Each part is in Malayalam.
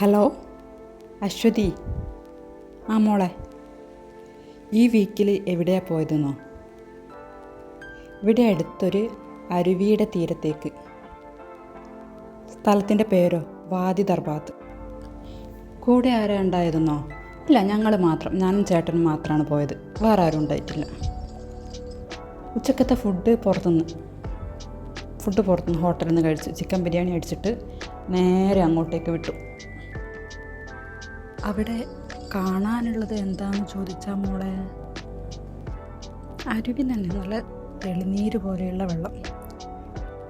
ഹലോ അശ്വതി. ആ മോളെ ഈ വീക്കിൽ എവിടെയാണ് പോയതെന്നോ? ഇവിടെ അടുത്തൊരു അരുവിയുടെ തീരത്തേക്ക്. സ്ഥലത്തിന്റെ പേരോ? വാദി ദർബാത്ത്. കൂടെ ആരാ ഉണ്ടായതെന്നോ? ഇല്ല ഞങ്ങൾ മാത്രം. ഞാനും ചേട്ടനും മാത്രമാണ് പോയത്. വേറെ ആരും ഉണ്ടായിട്ടില്ല. ഉച്ചക്കത്തെ ഫുഡ് പുറത്തുനിന്ന് ഫുഡ് പുറത്തുനിന്ന് ഹോട്ടലിൽ നിന്ന് കഴിച്ച് ചിക്കൻ ബിരിയാണി അടിച്ചിട്ട് നേരെ അങ്ങോട്ടേക്ക് വിട്ടു. അവിടെ കാണാനുള്ളത് എന്താണെന്ന് ചോദിച്ചാൽ മോളെ? അരുവി തന്നെ നല്ല തെളിനീര് പോലെയുള്ള വെള്ളം.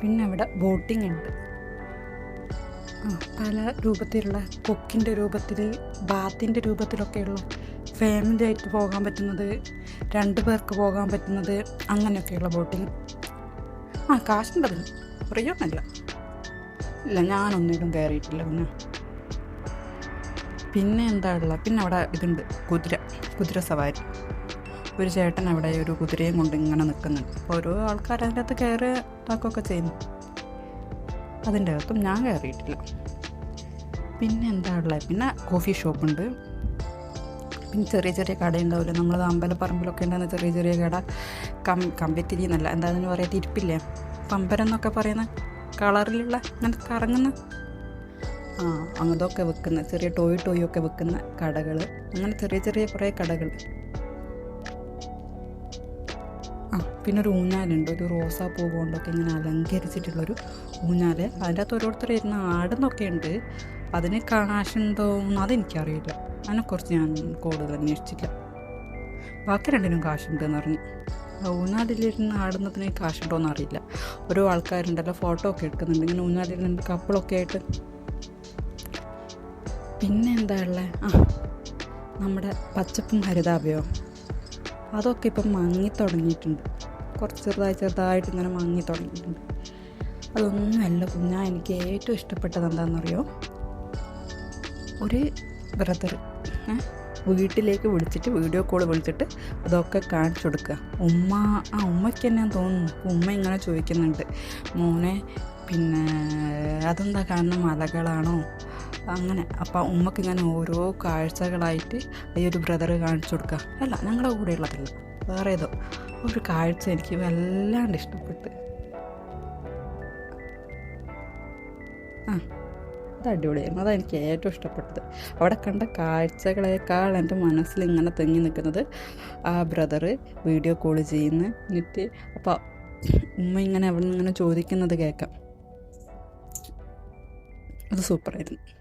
പിന്നെ അവിടെ ബോട്ടിംഗ് ഉണ്ട്. പല രൂപത്തിലുള്ള കൊക്കിന്റെ രൂപത്തിൽ ബാത്തിന്റെ രൂപത്തിലൊക്കെയുള്ള ഫാമിലി ആയിട്ട് പോകാൻ പറ്റുന്നത് രണ്ട് പേർക്ക് പോകാൻ പറ്റുന്നത് അങ്ങനെയൊക്കെയുള്ള ബോട്ടിങ് ആ കാശുണ്ടതിന്. പ്രയോജനമില്ല ഇല്ല. ഞാനൊന്നിലും കയറിയിട്ടില്ല പിന്നെ പിന്നെ എന്താ ഉള്ളത്? പിന്നെ അവിടെ ഇതുണ്ട്. കുതിര. കുതിര സവാരി. ഒരു ചേട്ടൻ അവിടെ ഒരു കുതിരയും കൊണ്ട് ഇങ്ങനെ നിൽക്കുന്നുണ്ട്. ഓരോ ആൾക്കാർ അതിന്റെ അകത്ത് കയറി ഇതാക്കുകയൊക്കെ ചെയ്യുന്നു. അതിന്റെ അകത്തും ഞാൻ കയറിയിട്ടില്ല. പിന്നെ എന്താ ഉള്ളത്? പിന്നെ കോഫി ഷോപ്പുണ്ട്. പിന്നെ ചെറിയ ചെറിയ കടയുണ്ടാവില്ല നമ്മൾ അമ്പലപ്പറമ്പിലൊക്കെ ഉണ്ടാകുന്ന ചെറിയ ചെറിയ കട. കം കമ്പിത്തിരി എന്നല്ല. എന്താ അതിന് പറയുക പമ്പരം എന്നൊക്കെ പറയുന്ന കളറിലുള്ള അങ്ങനെ കറങ്ങുന്ന ആ അങ്ങനതൊക്കെ വെക്കുന്ന ചെറിയ ടോയ് ടോയ് ഒക്കെ വെക്കുന്ന കടകൾ അങ്ങനെ ചെറിയ ചെറിയ കുറേ കടകൾ പിന്നെ ഒരു ഊഞ്ഞാലുണ്ട്. ഒരു റോസാപ്പൂ കൊണ്ടൊക്കെ ഇങ്ങനെ അലങ്കരിച്ചിട്ടുള്ളൊരു ഊഞ്ഞാൽ അതിന്റെ അകത്ത് ഓരോരുത്തർ ഇരുന്ന് ആടുന്നൊക്കെ ഉണ്ട്. അതിന് കാശുണ്ടോ എന്ന് അതെനിക്കറിയില്ല. അതിനെക്കുറിച്ച് ഞാൻ കൂടുതൽ അന്വേഷിച്ചില്ല. ബാക്കി രണ്ടിനും കാശുണ്ട് എന്ന് പറഞ്ഞു. ഊഞ്ഞാലിരുന്ന് ആടുന്നതിന് കാശുണ്ടോ എന്ന് അറിയില്ല. ഓരോ ആൾക്കാരുണ്ടല്ലോ ഫോട്ടോ ഒക്കെ എടുക്കുന്നുണ്ട്. ഇങ്ങനെ ഊഞ്ഞാലിരുന്ന് കപ്പിളൊക്കെ ആയിട്ട് പിന്നെ എന്താ ഉള്ളത് ആ നമ്മുടെ പച്ചപ്പും ഹരിതാഭയോ? അതൊക്കെ ഇപ്പം മങ്ങി തുടങ്ങിയിട്ടുണ്ട് കുറച്ച് ചെറുതായി ചെറുതായിട്ട് ഇങ്ങനെ മങ്ങി തുടങ്ങിയിട്ടുണ്ട് അതൊന്നുമല്ല കുഞ്ഞാ എനിക്ക് ഏറ്റവും ഇഷ്ടപ്പെട്ടത് എന്താണെന്നറിയോ? ഒരു ബ്രദർ വീട്ടിലേക്ക് വിളിച്ചിട്ട് വീഡിയോ കോൾ വിളിച്ചിട്ട് അതൊക്കെ കാണിച്ചു കൊടുക്കുക. ഉമ്മ ആ ഉമ്മയ്ക്ക് തന്നെ തോന്നുന്നു? ഉമ്മ ഇങ്ങനെ ചോദിക്കുന്നുണ്ട്. മോനെ പിന്നെ അതെന്താ കാണുന്ന മലകളാണോ? അങ്ങനെ അപ്പം ഉമ്മക്ക് ഇങ്ങനെ ഓരോ കാഴ്ചകളായിട്ട് ഈ ഒരു ബ്രദർ കാണിച്ചു കൊടുക്കുക അല്ല ഞങ്ങളുടെ കൂടെ ഉള്ളതല്ല വേറെ ഏതോ ഒരു കാഴ്ച എനിക്ക് വല്ലാണ്ട് ഇഷ്ടപ്പെട്ട്. ആ അത് അടിപൊളിയായിരുന്നു. അതാണ് എനിക്ക് ഏറ്റവും ഇഷ്ടപ്പെട്ടത്. അവിടെ കണ്ട കാഴ്ചകളേക്കാൾ എന്റെ മനസ്സിൽ ഇങ്ങനെ തെങ്ങി നിൽക്കുന്നത് ആ ബ്രദർ വീഡിയോ കോൾ ചെയ്യുന്ന. എന്നിട്ട് അപ്പോൾ ഉമ്മ ഇങ്ങനെ അവിടെ നിന്ന് ഇങ്ങനെ ചോദിക്കുന്നത് കേൾക്കാം. അത് സൂപ്പറായിരുന്നു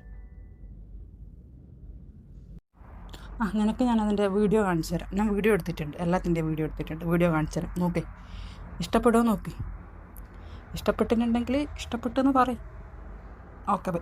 നിനക്ക് ഞാൻ അതിന്റെ വീഡിയോ കാണിച്ചു തരാം ഞാൻ വീഡിയോ എടുത്തിട്ടുണ്ട്. എല്ലാത്തിന്റെ വീഡിയോ എടുത്തിട്ടുണ്ട്. വീഡിയോ കാണിച്ചു തരാം നോക്കി. ഇഷ്ടപ്പെടുമോ നോക്കി. ഇഷ്ടപ്പെട്ടിട്ടുണ്ടെങ്കിൽ ഇഷ്ടപ്പെട്ടെന്ന് പറയും. Okay bye.